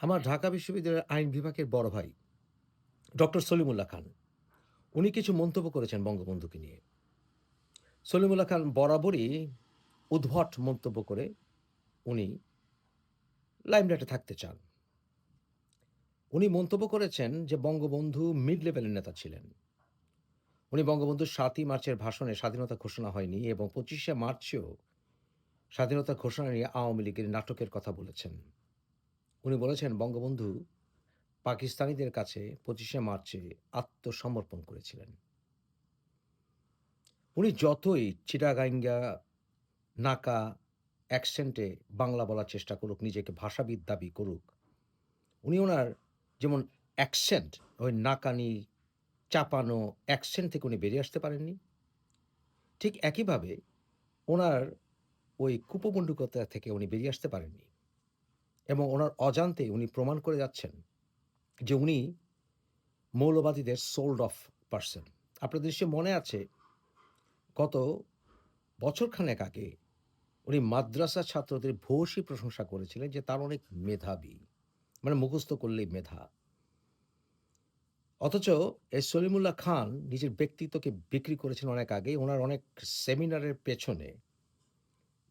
আমার ঢাকা বিশ্ববিদ্যালয়ের আইন বিভাগের বড় ভাই, ডক্টর সলিমুল্লাহ খান। উনি কিছু মন্তব্য করেছেন বঙ্গবন্ধুকে নিয়ে। সলিমুল্লাহ খান বরাবরই উদ্ভট মন্তব্য করে উনি লাইমলাইটে থাকতে চান। উনি মন্তব্য করেছেন যে বঙ্গবন্ধু মিড লেভেলের নেতা ছিলেন। উনি বঙ্গবন্ধুর সাতই মার্চের ভাষণে স্বাধীনতা ঘোষণা হয়নি এবং পঁচিশে মার্চেও স্বাধীনতা ঘোষণা নিয়ে আওয়ামী লীগের নাটকের কথা বলেছেন। উনি বলেছেন, বঙ্গবন্ধু পাকিস্তানিদের কাছে পঁচিশে মার্চে আত্মসমর্পণ করেছিলেন। উনি যতই চিটাগাঙ্গা, নাকা, অ্যাকসেন্টে বাংলা বলার চেষ্টা করুক, নিজেকে ভাষাবিদ দাবি করুক, উনি ওনার যেমন অ্যাকসেন্ট, ওই নাকানি, চাপানো অ্যাকসেন্ট থেকে উনি বেরিয়ে আসতে পারেননি, ঠিক একইভাবে ওনার ওই কুপমণ্ডুকতা থেকে উনি বেরিয়ে আসতে পারেননি। এবং ওনার অজান্তে উনি প্রমাণ করে যাচ্ছেন যে উনি মৌলবাদীদের সোল্ড অফ পার্সন আপনাদের নিশ্চয় মনে আছে, গত বছরখানেক আগে উনি মাদ্রাসা ছাত্রদের ভূয়সী প্রশংসা করেছিলেন যে তার অনেক মেধাবী মানে মুখস্থ করলেই মেধা। অথচ এই সলিমুল্লাহ খান নিজের ব্যক্তিত্বকে বিক্রি করেছেন অনেক আগে ওনার অনেক সেমিনারের পেছনে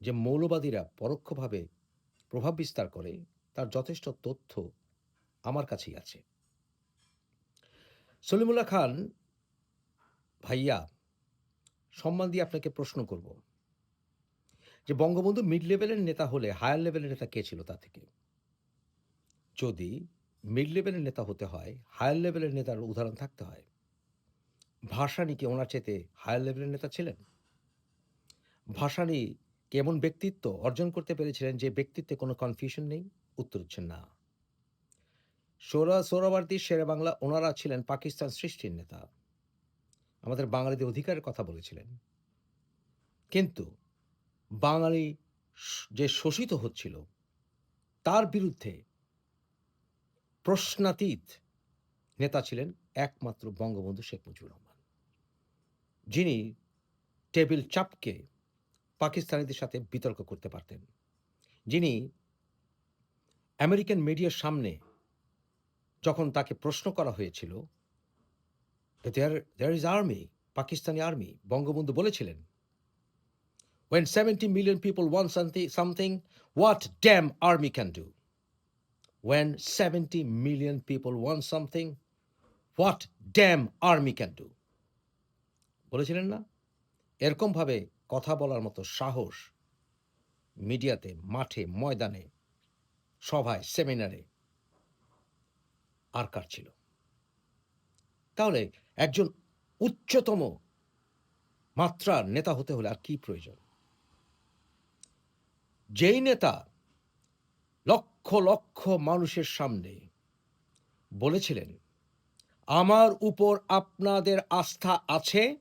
যে মৌলবাদীরা পরোক্ষভাবে প্রভাব বিস্তার করে তার যথেষ্ট তথ্য আমার কাছেই আছে। সলিমুল্লাহ খান, ভাইয়া, সম্মান দিয়ে আপনাকে প্রশ্ন করব যে বঙ্গবন্ধু মিড লেভেলের নেতা হলে হায়ার লেভেলের নেতা কে ছিল তা থেকে? যদি মিড লেভেলের নেতা হতে হয় হায়ার লেভেলের নেতার উদাহরণ থাকতে হয়। ভাসানি কি ওনার চেতে হায়ার লেভেলের নেতা ছিলেন? ভাসানি কেমন ব্যক্তিত্ব অর্জন করতে পেরেছিলেন যে ব্যক্তিত্বে কোনো কনফিউশন নেই? উত্তর হচ্ছে না। সোরা সোহরাবর্তী শেরে বাংলা ওনারা ছিলেন পাকিস্তান সৃষ্টির নেতা। আমাদের বাঙালিদের অধিকারের কথা বলেছিলেন। কিন্তু বাঙালি যে শোষিত হচ্ছিল, তার বিরুদ্ধে প্রশ্নাতীত নেতা ছিলেন একমাত্র বঙ্গবন্ধু শেখ মুজিবুর রহমান। যিনি টেবিল চাপকে পাকিস্তানিদের সাথে বিতর্ক করতে পারতেন। যিনি আমেরিকান মিডিয়ার সামনে যখন তাকে প্রশ্ন করা হয়েছিল there there is army Pakistani army Bangabandhu বলেছিলেন when seventy million people one something something what damn army can do when seventy million people one something what damn army can do বলেছিলেন না? এরকমভাবে কথা বলার মতো সাহস মিডিয়াতে মাঠে, ময়দানে সভায় সেমিনারে আর কার ছিল? তাহলে একজন উচ্চতম মাত্রার নেতা হতে হলে আর কি প্রয়োজন? যেই নেতা লক্ষ লক্ষ মানুষের সামনে বলেছিলেন, আমার উপর আপনাদের আস্থা আছে?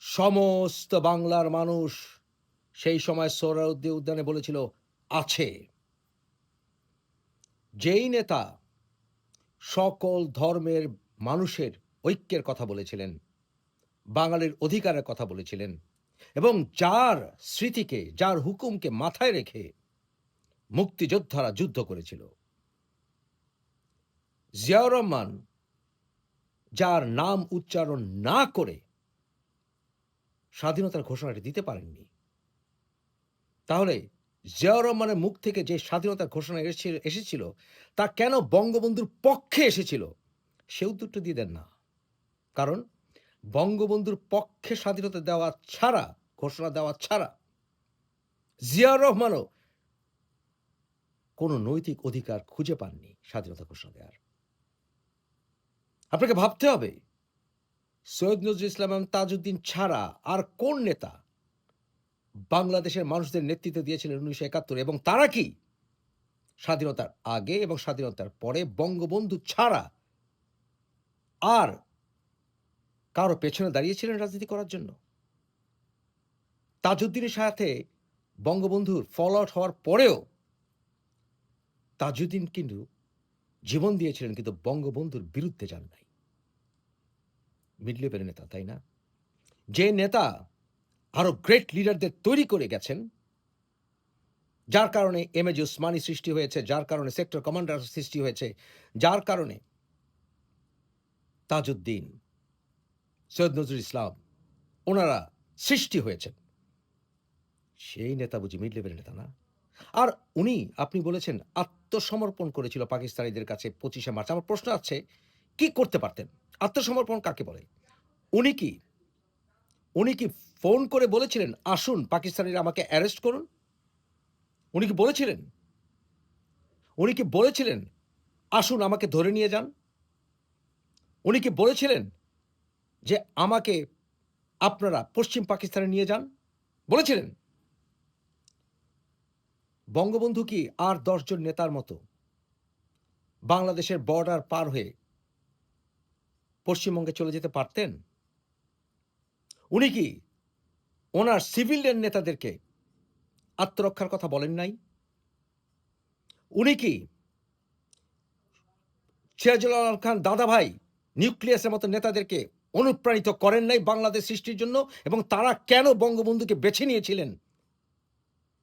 সমস্ত বাংলার মানুষ সেই সময় সোহরাউদ্দি উদ্যানে বলেছিল আছে। যেই নেতা সকল ধর্মের মানুষের ঐক্যের কথা বলেছিলেন, বাঙালির অধিকারের কথা বলেছিলেন এবং যার স্মৃতিকে, যার হুকুমকে মাথায় রেখে মুক্তিযোদ্ধারা যুদ্ধ করেছিল। জিয়াউর রহমান যার নাম উচ্চারণ না করে স্বাধীনতার ঘোষণাটি দিতে পারেননি, তাহলে জিয়াউর রহমানের মুখ থেকে যে স্বাধীনতার ঘোষণা এসেছিল এসেছিল, তা কেন বঙ্গবন্ধুর পক্ষে এসেছিল? সে উত্তরটা দিয়ে দেন না। কারণ বঙ্গবন্ধুর পক্ষে স্বাধীনতা দেওয়া ছাড়া, ঘোষণা দেওয়া ছাড়া জিয়াউর রহমানও কোনো নৈতিক অধিকার খুঁজে পাননি স্বাধীনতা ঘোষণা দেওয়ার। আপনাকে ভাবতে হবে, সৈয়দ নজরুল ইসলাম তাজউদ্দিন ছাড়া আর কোন নেতা বাংলাদেশের মানুষদের নেতৃত্ব দিয়েছিলেন উনিশশো একাত্তর। এবং তারা কি? স্বাধীনতার আগে এবং স্বাধীনতার পরে বঙ্গবন্ধু ছাড়া আর কারও পেছনে দাঁড়িয়েছিলেন রাজনীতি করার জন্য? তাজউদ্দিনের সাথে বঙ্গবন্ধুর ফল আউট হওয়ার পরেও তাজউদ্দিন কিন্তু জীবন দিয়েছিলেন, কিন্তু বঙ্গবন্ধুর বিরুদ্ধে যান নাই। মিড নেতা, তাই না? যে নেতা আরও গ্রেট লিডারদের তৈরি করে গেছেন, যার কারণে এম এ উসমানী সৃষ্টি হয়েছে, যার কারণে সেক্টর কমান্ডার সৃষ্টি হয়েছে, যার কারণে তাজউদ্দিন, সৈয়দ নজরুল ইসলাম, ওনারা সৃষ্টি হয়েছেন। সেই নেতা বুঝি মিড লেভেলের নেতা না? আর উনি, আপনি বলেছেন, আত্মসমর্পণ করেছিল পাকিস্তানিদের কাছে পঁচিশে মার্চ। আমার প্রশ্ন আছে, কি করতে পারতেন? আত্মসমর্পণ কাকে বলে? উনি কি উনি কি ফোন করে বলেছিলেন, আসুন, পাকিস্তানিরা আমাকে অ্যারেস্ট করুন উনি কি বলেছিলেন? উনি কি বলেছিলেন, আসুন, আমাকে ধরে নিয়ে যান উনি কি বলেছিলেন যে, আমাকে আপনারা পশ্চিম পাকিস্তানে নিয়ে যান বলেছিলেন? বঙ্গবন্ধু কি আর দশজন নেতার মতো বাংলাদেশের বর্ডার পার হয়ে পশ্চিমবঙ্গে চলে যেতে পারতেন? উনি কি? ওনার সিভিলিয়ান নেতাদেরকে আত্মরক্ষার কথা বলেন নাই? উনি কি? সিরাজুল আলম খান দাদাভাই নিউক্লিয়াসের মতো নেতাদেরকে অনুপ্রাণিত করেন নাই বাংলাদেশ সৃষ্টির জন্য এবং তারা কেন বঙ্গবন্ধুকে বেছে নিয়েছিলেন?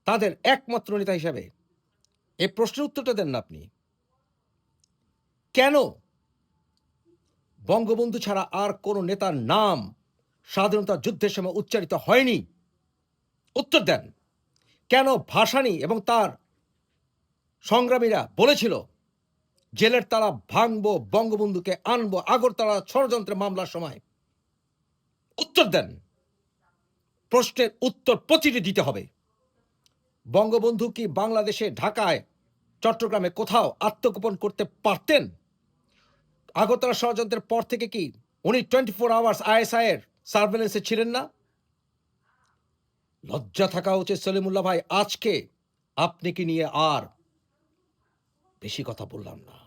তাদের একমাত্র নেতা হিসাবে এই প্রশ্নের উত্তরটা দেন না আপনি। কেন বঙ্গবন্ধু ছাড়া আর কোনো নেতার নাম স্বাধীনতা যুদ্ধের সময় উচ্চারিত হয়নি। উত্তর দেন, কেন ভাসানী এবং তার সংগ্রামীরা বলেছিল, জেলের তালা ভাঙবো, বঙ্গবন্ধুকে আনব, আগরতলা ষড়যন্ত্রের মামলার সময় উত্তর দেন, প্রশ্নের উত্তর প্রতিটি দিতে হবে। বঙ্গবন্ধু কি বাংলাদেশে, ঢাকায়, চট্টগ্রামে কোথাও আত্মগোপন করতে পারতেন? আগরতলা ষড়যন্ত্রের পর থেকে কি উনি টোয়েন্টি ফোর আওয়ার্স আইএসআই এর সার্ভেলেন্সে ছিলেন না। লজ্জা থাকা উচিত সলিমুল্লাহ ভাই, আজকে আপনি কি নিয়ে আর বেশি কথা বললাম না।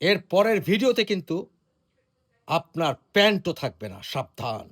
এর পরের ভিডিওতে কিন্তু আপনার প্যান্টও থাকবে না, সাবধান।